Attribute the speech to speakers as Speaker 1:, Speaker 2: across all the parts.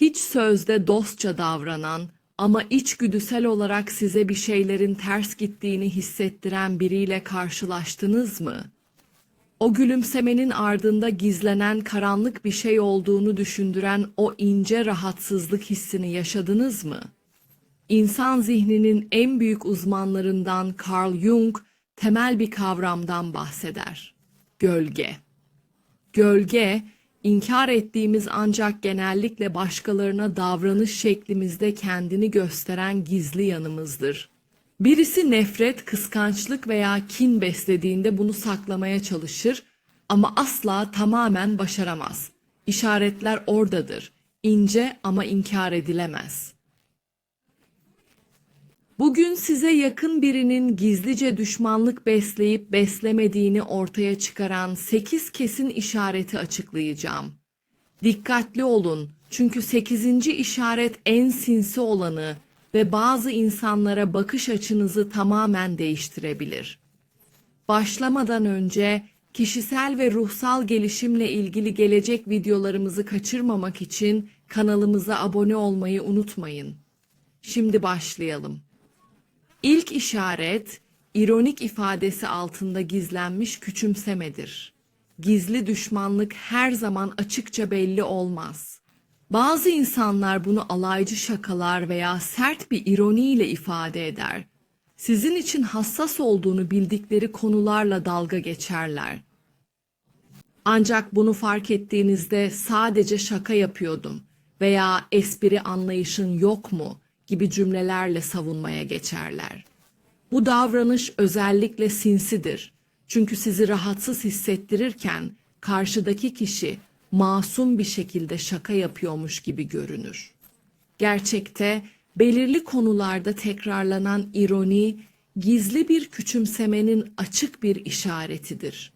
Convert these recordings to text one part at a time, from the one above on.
Speaker 1: Hiç sözde dostça davranan ama içgüdüsel olarak size bir şeylerin ters gittiğini hissettiren biriyle karşılaştınız mı? O gülümsemenin ardında gizlenen karanlık bir şey olduğunu düşündüren o ince rahatsızlık hissini yaşadınız mı? İnsan zihninin en büyük uzmanlarından Carl Jung temel bir kavramdan bahseder. Gölge. Gölge, inkar ettiğimiz ancak genellikle başkalarına davranış şeklimizde kendini gösteren gizli yanımızdır. Birisi nefret, kıskançlık veya kin beslediğinde bunu saklamaya çalışır ama asla tamamen başaramaz. İşaretler oradadır. ince ama inkar edilemez. Bugün size yakın birinin gizlice düşmanlık besleyip beslemediğini ortaya çıkaran 8 kesin işareti açıklayacağım. Dikkatli olun çünkü 8. işaret en sinsi olanı ve bazı insanlara bakış açınızı tamamen değiştirebilir. Başlamadan önce kişisel ve ruhsal gelişimle ilgili gelecek videolarımızı kaçırmamak için kanalımıza abone olmayı unutmayın. Şimdi başlayalım. İlk işaret ironik ifadesi altında gizlenmiş küçümsemedir. Gizli düşmanlık her zaman açıkça belli olmaz. Bazı insanlar bunu alaycı şakalar veya sert bir ironiyle ifade eder. Sizin için hassas olduğunu bildikleri konularla dalga geçerler. Ancak bunu fark ettiğinizde sadece şaka yapıyordum veya espri anlayışın yok mu gibi cümlelerle savunmaya geçerler. Bu davranış özellikle sinsidir. Çünkü sizi rahatsız hissettirirken karşıdaki kişi masum bir şekilde şaka yapıyormuş gibi görünür. Gerçekte belirli konularda tekrarlanan ironi gizli bir küçümsemenin açık bir işaretidir.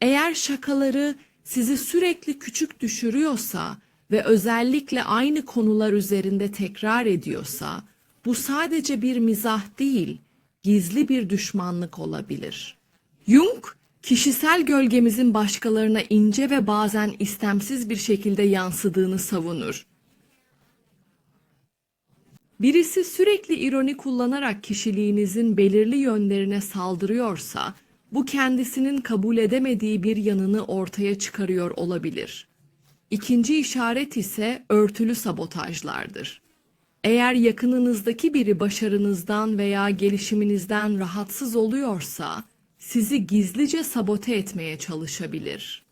Speaker 1: Eğer şakaları sizi sürekli küçük düşürüyorsa ve özellikle aynı konular üzerinde tekrar ediyorsa, bu sadece bir mizah değil, gizli bir düşmanlık olabilir. Jung, kişisel gölgemizin başkalarına ince ve bazen istemsiz bir şekilde yansıdığını savunur. Birisi sürekli ironi kullanarak kişiliğinizin belirli yönlerine saldırıyorsa, bu kendisinin kabul edemediği bir yanını ortaya çıkarıyor olabilir. İkinci işaret ise örtülü sabotajlardır. Eğer yakınınızdaki biri başarınızdan veya gelişiminizden rahatsız oluyorsa, sizi gizlice sabote etmeye çalışabilir.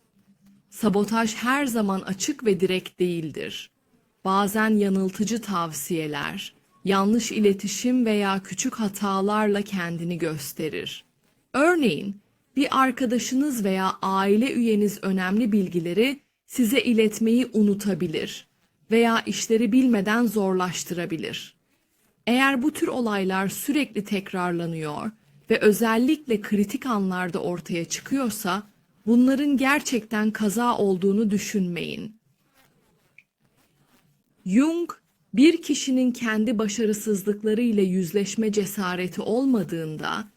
Speaker 1: Sabotaj her zaman açık ve direkt değildir. Bazen yanıltıcı tavsiyeler, yanlış iletişim veya küçük hatalarla kendini gösterir. Örneğin, bir arkadaşınız veya aile üyeniz önemli bilgileri size iletmeyi unutabilir veya işleri bilmeden zorlaştırabilir. Eğer bu tür olaylar sürekli tekrarlanıyor ve özellikle kritik anlarda ortaya çıkıyorsa bunların gerçekten kaza olduğunu düşünmeyin. Jung bir kişinin kendi başarısızlıkları ile yüzleşme cesareti olmadığında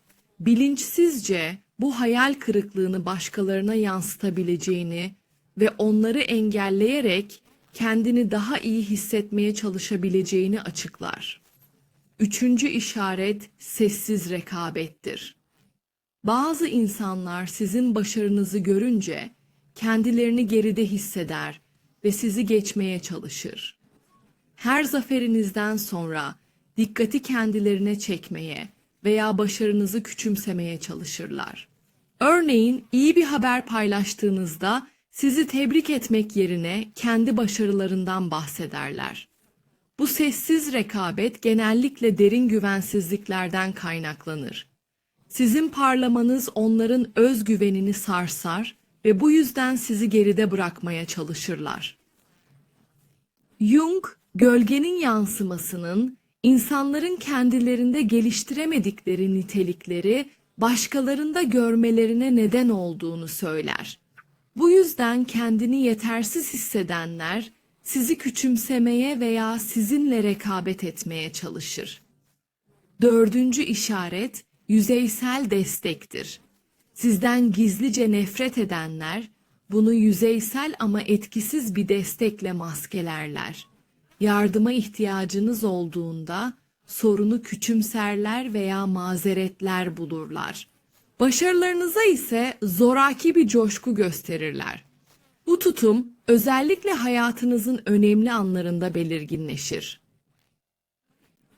Speaker 1: bilinçsizce bu hayal kırıklığını başkalarına yansıtabileceğini ve onları engelleyerek kendini daha iyi hissetmeye çalışabileceğini açıklar. Üçüncü işaret sessiz rekabettir. Bazı insanlar sizin başarınızı görünce kendilerini geride hisseder ve sizi geçmeye çalışır. Her zaferinizden sonra dikkati kendilerine çekmeye veya başarınızı küçümsemeye çalışırlar. Örneğin iyi bir haber paylaştığınızda sizi tebrik etmek yerine kendi başarılarından bahsederler. Bu sessiz rekabet genellikle derin güvensizliklerden kaynaklanır. Sizin parlamanız onların özgüvenini sarsar ve bu yüzden sizi geride bırakmaya çalışırlar. Jung, gölgenin yansımasının insanların kendilerinde geliştiremedikleri nitelikleri başkalarında görmelerine neden olduğunu söyler. Bu yüzden kendini yetersiz hissedenler sizi küçümsemeye veya sizinle rekabet etmeye çalışır. Dördüncü işaret yüzeysel destektir. Sizden gizlice nefret edenler bunu yüzeysel ama etkisiz bir destekle maskelerler. yardıma ihtiyacınız olduğunda sorunu küçümserler veya mazeretler bulurlar. Başarılarınıza ise zoraki bir coşku gösterirler. Bu tutum özellikle hayatınızın önemli anlarında belirginleşir.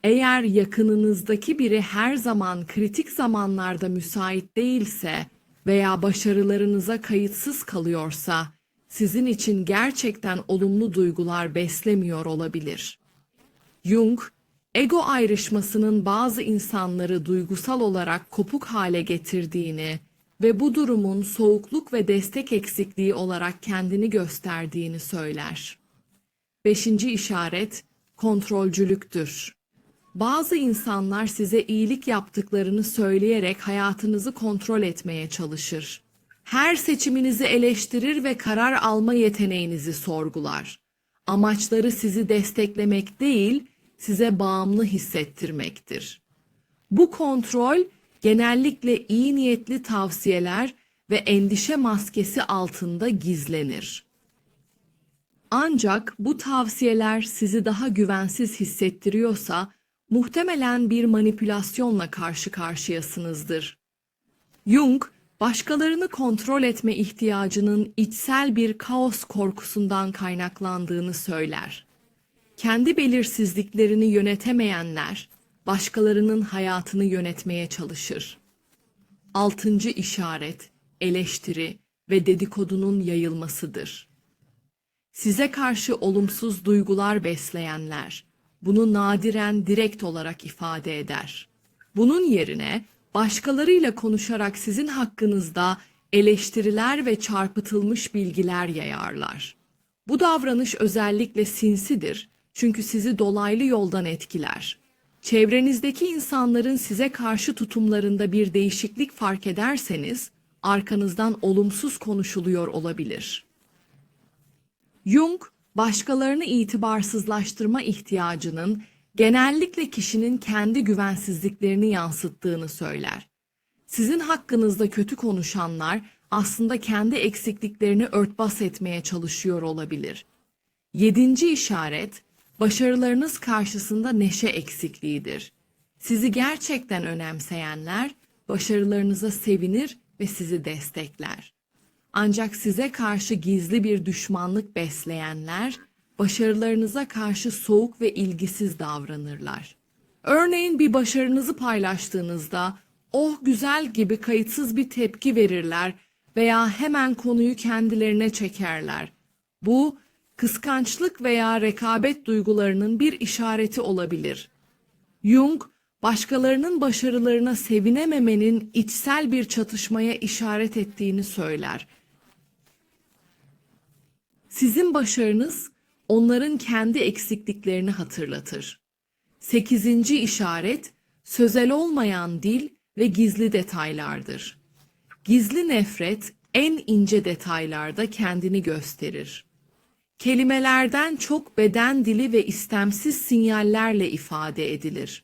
Speaker 1: Eğer yakınınızdaki biri her zaman kritik zamanlarda müsait değilse veya başarılarınıza kayıtsız kalıyorsa, sizin için gerçekten olumlu duygular beslemiyor olabilir. Jung, ego ayrışmasının bazı insanları duygusal olarak kopuk hale getirdiğini ve bu durumun soğukluk ve destek eksikliği olarak kendini gösterdiğini söyler. Beşinci işaret kontrolcülüktür. Bazı insanlar size iyilik yaptıklarını söyleyerek hayatınızı kontrol etmeye çalışır. Her seçiminizi eleştirir ve karar alma yeteneğinizi sorgular. Amaçları sizi desteklemek değil, size bağımlı hissettirmektir. Bu kontrol genellikle iyi niyetli tavsiyeler ve endişe maskesi altında gizlenir. Ancak bu tavsiyeler sizi daha güvensiz hissettiriyorsa muhtemelen bir manipülasyonla karşı karşıyasınızdır. Jung, başkalarını kontrol etme ihtiyacının içsel bir kaos korkusundan kaynaklandığını söyler. Kendi belirsizliklerini yönetemeyenler, başkalarının hayatını yönetmeye çalışır. Altıncı işaret, eleştiri ve dedikodunun yayılmasıdır. Size karşı olumsuz duygular besleyenler bunu nadiren direkt olarak ifade eder. Bunun yerine başkalarıyla konuşarak sizin hakkınızda eleştiriler ve çarpıtılmış bilgiler yayarlar. Bu davranış özellikle sinsidir çünkü sizi dolaylı yoldan etkiler. Çevrenizdeki insanların size karşı tutumlarında bir değişiklik fark ederseniz arkanızdan olumsuz konuşuluyor olabilir. Jung, başkalarını itibarsızlaştırma ihtiyacının genellikle kişinin kendi güvensizliklerini yansıttığını söyler. Sizin hakkınızda kötü konuşanlar aslında kendi eksikliklerini örtbas etmeye çalışıyor olabilir. Yedinci işaret, başarılarınız karşısında neşe eksikliğidir. Sizi gerçekten önemseyenler başarılarınıza sevinir ve sizi destekler. Ancak size karşı gizli bir düşmanlık besleyenler başarılarınıza karşı soğuk ve ilgisiz davranırlar. Örneğin bir başarınızı paylaştığınızda oh güzel gibi kayıtsız bir tepki verirler veya hemen konuyu kendilerine çekerler. Bu kıskançlık veya rekabet duygularının bir işareti olabilir. Jung, başkalarının başarılarına sevinememenin içsel bir çatışmaya işaret ettiğini söyler. Sizin başarınız onların kendi eksikliklerini hatırlatır. Sekizinci işaret sözel olmayan dil ve gizli detaylardır. Gizli nefret en ince detaylarda kendini gösterir. Kelimelerden çok beden dili ve istemsiz sinyallerle ifade edilir.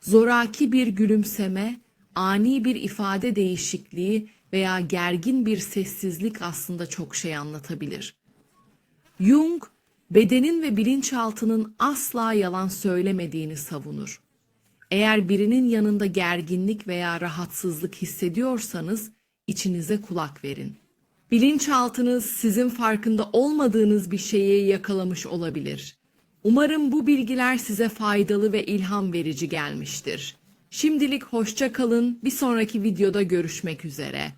Speaker 1: Zoraki bir gülümseme, ani bir ifade değişikliği veya gergin bir sessizlik aslında çok şey anlatabilir. Jung, bedenin ve bilinçaltının asla yalan söylemediğini savunur. Eğer birinin yanında gerginlik veya rahatsızlık hissediyorsanız içinize kulak verin. Bilinçaltınız sizin farkında olmadığınız bir şeyi yakalamış olabilir. Umarım bu bilgiler size faydalı ve ilham verici gelmiştir. Şimdilik hoşça kalın. Bir sonraki videoda görüşmek üzere.